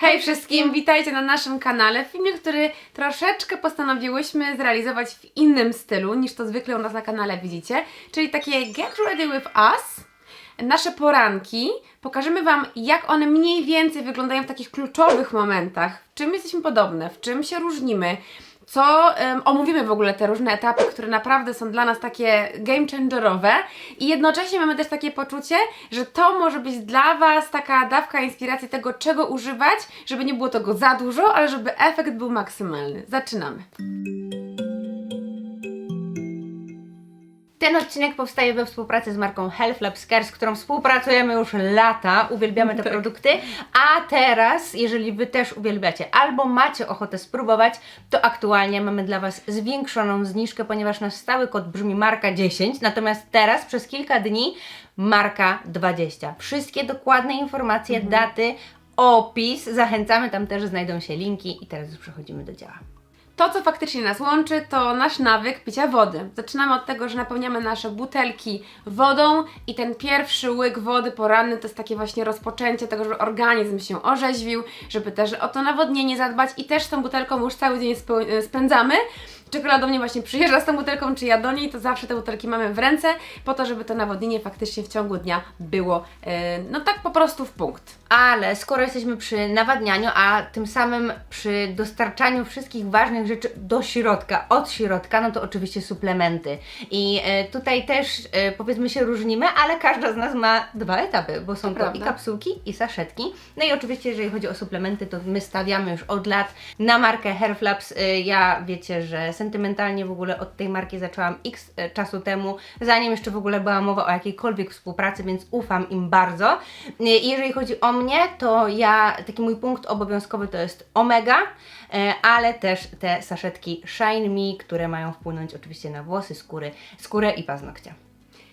Hej wszystkim, witajcie na naszym kanale. Filmie, który troszeczkę postanowiłyśmy zrealizować w innym stylu niż to zwykle u nas na kanale widzicie, czyli takie Get Ready With Us. Nasze poranki. Pokażemy Wam, jak one mniej więcej wyglądają w takich kluczowych momentach. W czym jesteśmy podobne, w czym się różnimy. Co em, omówimy w ogóle te różne etapy, które naprawdę są dla nas takie game changerowe i jednocześnie mamy też takie poczucie, że to może być dla Was taka dawka inspiracji tego, czego używać, żeby nie było tego za dużo, ale żeby efekt był maksymalny. Zaczynamy. Ten odcinek powstaje we współpracy z marką Health Labs Care, z którą współpracujemy już lata, uwielbiamy te Tak. produkty, a teraz, jeżeli Wy też uwielbiacie albo macie ochotę spróbować, to aktualnie mamy dla Was zwiększoną zniżkę, ponieważ nasz stały kod brzmi marka 10, natomiast teraz przez kilka dni marka 20. Wszystkie dokładne informacje, daty, opis, zachęcamy, tam też znajdą się linki i teraz już przechodzimy do dzieła. To, co faktycznie nas łączy, to nasz nawyk picia wody. Zaczynamy od tego, że napełniamy nasze butelki wodą i ten pierwszy łyk wody poranny to jest takie właśnie rozpoczęcie tego, żeby organizm się orzeźwił, żeby też o to nawodnienie zadbać i też tą butelką już cały dzień spędzamy. Czy Kola do mnie właśnie przyjeżdża z tą butelką, czy ja do niej, to zawsze te butelki mamy w ręce, po to, żeby to nawodnienie faktycznie w ciągu dnia było, e, no tak po prostu w punkt. Ale skoro jesteśmy przy nawadnianiu, a tym samym przy dostarczaniu wszystkich ważnych rzeczy do środka, od środka, no to oczywiście suplementy. I e, tutaj też e, powiedzmy się różnimy, ale każda z nas ma dwa etapy, bo są to, prawda. i kapsułki, i saszetki. No i oczywiście, jeżeli chodzi o suplementy, to my stawiamy już od lat na markę Hairflaps. E, ja wiecie, że sentymentalnie w ogóle od tej marki zaczęłam x e, czasu temu, zanim jeszcze w ogóle była mowa o jakiejkolwiek współpracy, więc ufam im bardzo. E, I jeżeli chodzi o mnie, to ja, taki mój punkt obowiązkowy to jest omega, e, ale też te saszetki Shine Me, które mają wpłynąć oczywiście na włosy, skóry, skórę i paznokcie.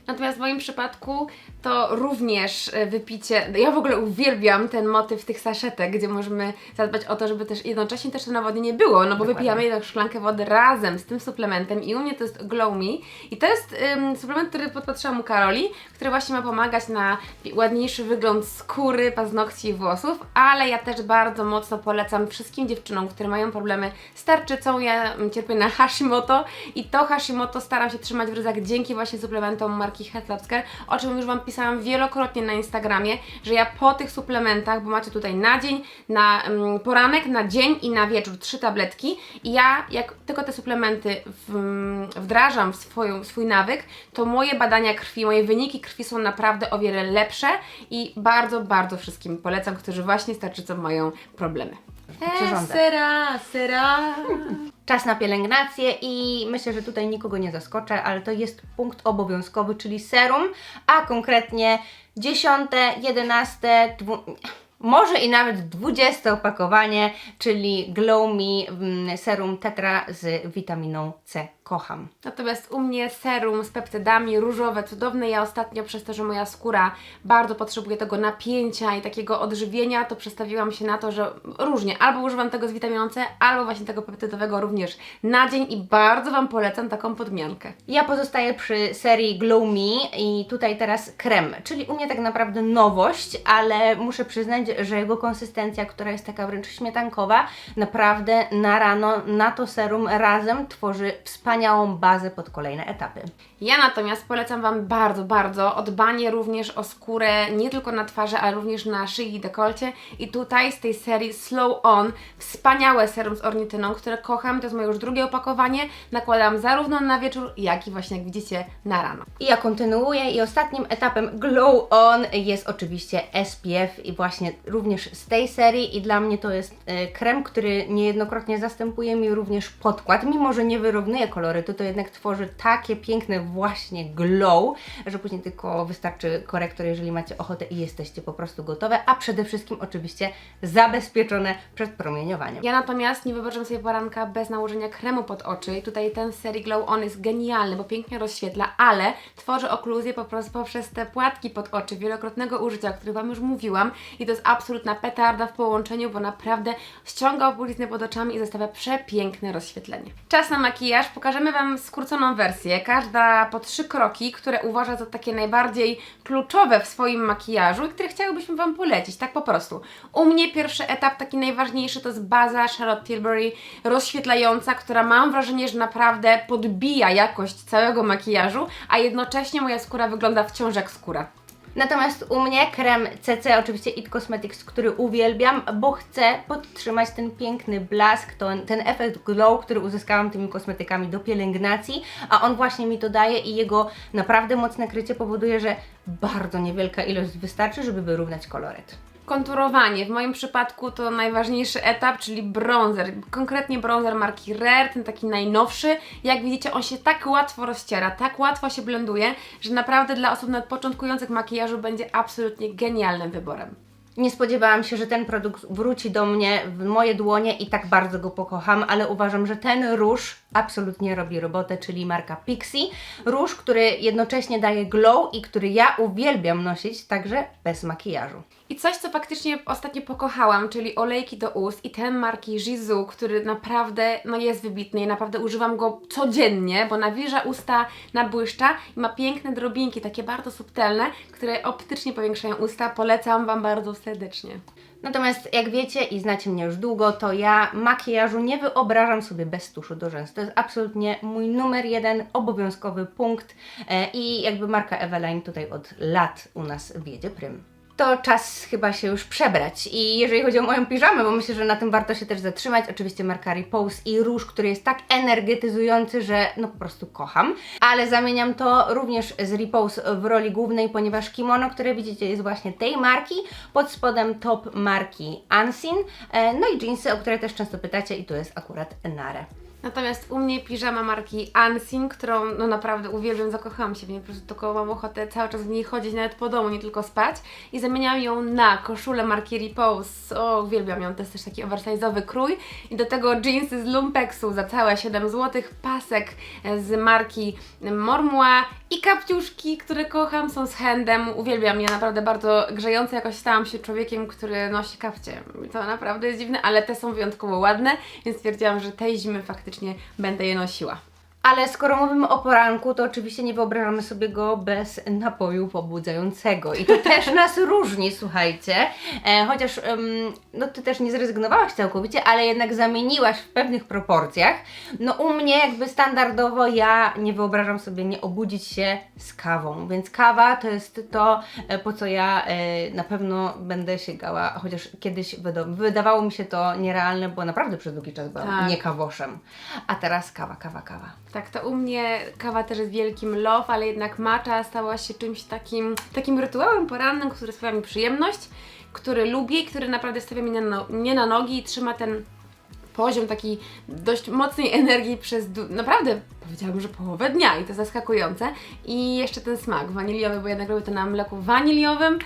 Natomiast w moim przypadku to również e, wypicie. Ja w ogóle uwielbiam ten motyw tych saszetek, gdzie możemy zadbać o to, żeby też jednocześnie też to nawodnienie było, no bo Dokładnie. wypijamy jedną szklankę wody razem z tym suplementem i u mnie to jest Glow Me i to jest suplement, który podpatrzyłam u Karoli, który właśnie ma pomagać na ładniejszy wygląd skóry, paznokci i włosów, ale ja też bardzo mocno polecam wszystkim dziewczynom, które mają problemy z tarczycą. Ja cierpię na Hashimoto i to Hashimoto staram się trzymać w ryzach dzięki właśnie suplementom marki Labs Care, o czym już Wam pisałam wielokrotnie na Instagramie, że ja po tych suplementach, bo macie tutaj na dzień, na mm, poranek, na dzień i na wieczór trzy tabletki i ja jak tylko te suplementy w, mm, wdrażam w swoją, swój nawyk, to moje badania krwi, moje wyniki krwi są naprawdę o wiele lepsze i bardzo, bardzo wszystkim polecam, którzy właśnie z tarczycą mają problemy. Przyrządzę. sera, sera. Czas na pielęgnację i myślę, że tutaj nikogo nie zaskoczę, ale to jest punkt obowiązkowy, czyli serum, a konkretnie 10, 11, dwu... może i nawet 20 opakowanie, czyli Glow Me mm, serum tetra z witaminą C. Kocham. Natomiast u mnie serum z peptydami, różowe, cudowne. Ja ostatnio przez to, że moja skóra bardzo potrzebuje tego napięcia i takiego odżywienia, to przestawiłam się na to, że różnie. Albo używam tego z witaminą C, albo właśnie tego peptydowego również na dzień i bardzo Wam polecam taką podmiankę. Ja pozostaję przy serii Glow Me i tutaj teraz krem, czyli u mnie tak naprawdę nowość, ale muszę przyznać, że jego konsystencja, która jest taka wręcz śmietankowa, naprawdę na rano na to serum razem tworzy wspaniałą bazę pod kolejne etapy. Ja natomiast polecam Wam bardzo, bardzo dbanie również o skórę, nie tylko na twarzy, ale również na szyi i dekolcie. I tutaj z tej serii Slow On, wspaniałe serum z ornityną, które kocham, to jest moje już drugie opakowanie. Nakładam zarówno na wieczór, jak i właśnie, jak widzicie, na rano. I ja kontynuuję i ostatnim etapem Glow On jest oczywiście SPF i właśnie również z tej serii i dla mnie to jest e, krem, który niejednokrotnie zastępuje mi również podkład, mimo że nie wyrównuje kolorytu, to jednak tworzy takie piękne właśnie glow, że później tylko wystarczy korektor, jeżeli macie ochotę i jesteście po prostu gotowe, a przede wszystkim oczywiście zabezpieczone przed promieniowaniem. Ja natomiast nie wybaczam sobie poranka bez nałożenia kremu pod oczy. Tutaj ten serii Glow On jest genialny, bo pięknie rozświetla, ale tworzy okluzję po prostu poprzez te płatki pod oczy wielokrotnego użycia, o których Wam już mówiłam. I to jest absolutna petarda w połączeniu, bo naprawdę ściąga opulizny pod oczami i zostawia przepiękne rozświetlenie. Czas na makijaż. Pokażemy Wam skróconą wersję. Każda po trzy kroki, które uważa za takie najbardziej kluczowe w swoim makijażu i które chciałybyśmy Wam polecić, tak po prostu. U mnie pierwszy etap, taki najważniejszy, to jest baza Charlotte Tilbury rozświetlająca, która mam wrażenie, że naprawdę podbija jakość całego makijażu, a jednocześnie moja skóra wygląda wciąż jak skóra. Natomiast u mnie krem CC, oczywiście It Cosmetics, który uwielbiam, bo chcę podtrzymać ten piękny blask, ten, ten efekt glow, który uzyskałam tymi kosmetykami do pielęgnacji, a on właśnie mi to daje i jego naprawdę mocne krycie powoduje, że bardzo niewielka ilość wystarczy, żeby wyrównać koloryt. Konturowanie. W moim przypadku to najważniejszy etap, czyli bronzer. Konkretnie bronzer marki Rare, ten taki najnowszy. Jak widzicie, on się tak łatwo rozciera, tak łatwo się blenduje, że naprawdę dla osób nawet początkujących makijażu będzie absolutnie genialnym wyborem. Nie spodziewałam się, że ten produkt wróci do mnie w moje dłonie i tak bardzo go pokocham, ale uważam, że ten róż absolutnie robi robotę, czyli marka Pixie. Róż, który jednocześnie daje glow i który ja uwielbiam nosić także bez makijażu. I coś, co faktycznie ostatnio pokochałam, czyli olejki do ust i ten marki Jizu, który naprawdę no jest wybitny i naprawdę używam go codziennie, bo nawilża usta, nabłyszcza i ma piękne drobinki, takie bardzo subtelne, które optycznie powiększają usta. Polecam Wam bardzo serdecznie. Natomiast jak wiecie i znacie mnie już długo, to ja makijażu nie wyobrażam sobie bez tuszu do rzęs. To jest absolutnie mój numer jeden obowiązkowy punkt e, i jakby marka Eveline tutaj od lat u nas wiedzie prym. To czas chyba się już przebrać. I jeżeli chodzi o moją piżamę, bo myślę, że na tym warto się też zatrzymać, oczywiście marka Repose i róż, który jest tak energetyzujący, że no po prostu kocham, ale zamieniam to również z Repose w roli głównej, ponieważ kimono, które widzicie jest właśnie tej marki, pod spodem top marki Unseen, e, no i jeansy, o które też często pytacie i tu jest akurat Nare. Natomiast u mnie piżama marki Unseen, którą no naprawdę uwielbiam, zakochałam się w niej, po prostu tylko mam ochotę cały czas w niej chodzić, nawet po domu, nie tylko spać. I zamieniałam ją na koszulę marki Repose. O, uwielbiam ją, to jest też taki oversize'owy krój. I do tego jeansy z Lumpeksu za całe 7 zł, pasek z marki Mormua i kapciuszki, które kocham, są z handem. Uwielbiam je, naprawdę bardzo grzejące. Jakoś stałam się człowiekiem, który nosi kapcie. To naprawdę jest dziwne, ale te są wyjątkowo ładne, więc stwierdziłam, że tej zimy faktycznie będę je nosiła. Ale skoro mówimy o poranku, to oczywiście nie wyobrażamy sobie go bez napoju pobudzającego. I to też nas różni, słuchajcie. E, chociaż em, no, ty też nie zrezygnowałaś całkowicie, ale jednak zamieniłaś w pewnych proporcjach. No u mnie jakby standardowo ja nie wyobrażam sobie nie obudzić się z kawą. Więc kawa to jest to, e, po co ja e, na pewno będę sięgała, chociaż kiedyś wyda- wydawało mi się to nierealne, bo naprawdę przez długi czas byłam Tak. nie kawoszem. A teraz kawa, kawa, kawa. Tak, to u mnie kawa też jest wielkim love, ale jednak matcha stała się czymś takim, takim rytuałem porannym, który sprawia mi przyjemność, który lubię i który naprawdę stawia mnie na, no, mnie na nogi i trzyma ten poziom takiej dość mocnej energii przez naprawdę powiedziałabym, że połowę dnia i to zaskakujące. I jeszcze ten smak waniliowy, bo jednak robię to na mleku waniliowym.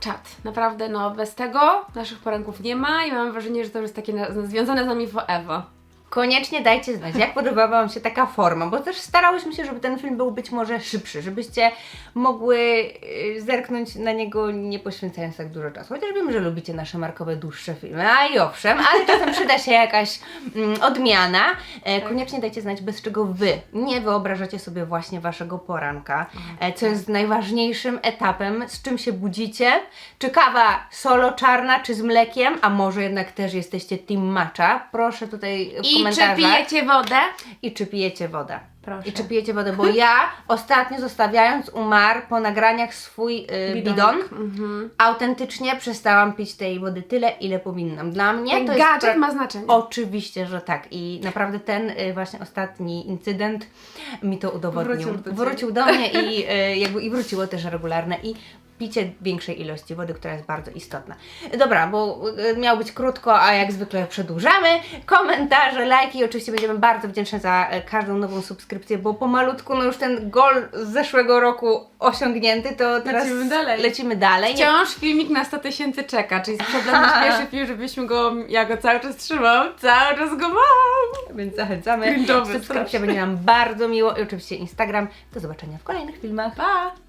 Czad, naprawdę no bez tego naszych poranków nie ma i mam wrażenie, że to już jest takie związane z nami forever. Koniecznie dajcie znać, jak podobała Wam się taka forma, bo też starałyśmy się, żeby ten film był być może szybszy, żebyście mogły y, zerknąć na niego nie poświęcając tak dużo czasu. Chociaż wiem, że lubicie nasze markowe dłuższe filmy, a i owszem, ale czasem przyda się jakaś mm, odmiana. E, koniecznie dajcie znać, bez czego Wy nie wyobrażacie sobie właśnie Waszego poranka, e, co jest najważniejszym etapem, z czym się budzicie. Czy kawa solo czarna, czy z mlekiem, a może jednak też jesteście team matcha? Proszę tutaj w I czy komentarzach. pijecie wodę? I czy pijecie wodę? Proszę. I czy pijecie wodę? Bo ja ostatnio zostawiając u Mar po nagraniach swój y, Bidon. bidon, Mhm. autentycznie przestałam pić tej wody tyle, ile powinnam. Dla mnie Ten to jest... gadżet pra- ma znaczenie. Oczywiście, że tak. I naprawdę ten y, właśnie ostatni incydent mi to udowodnił. Wrócił do ciebie. Wrócił do mnie i y, jakby i wróciło też regularne i picie większej ilości wody, która jest bardzo istotna. Dobra, bo y, miało być krótko, a jak zwykle przedłużamy. Komentarze, lajki oczywiście będziemy bardzo wdzięczne za y, każdą nową subskrypcję, bo pomalutku no już ten gol z zeszłego roku osiągnięty, to teraz Lecimy dalej. Lecimy dalej. Wciąż filmik na 100 tysięcy czeka, czyli sprzed dla nasz pierwszy film, żebyśmy go, ja go cały czas trzymam, cały czas go mam. Więc zachęcamy. Subskrypcja będzie nam bardzo miło i oczywiście Instagram. Do zobaczenia w kolejnych filmach. Pa!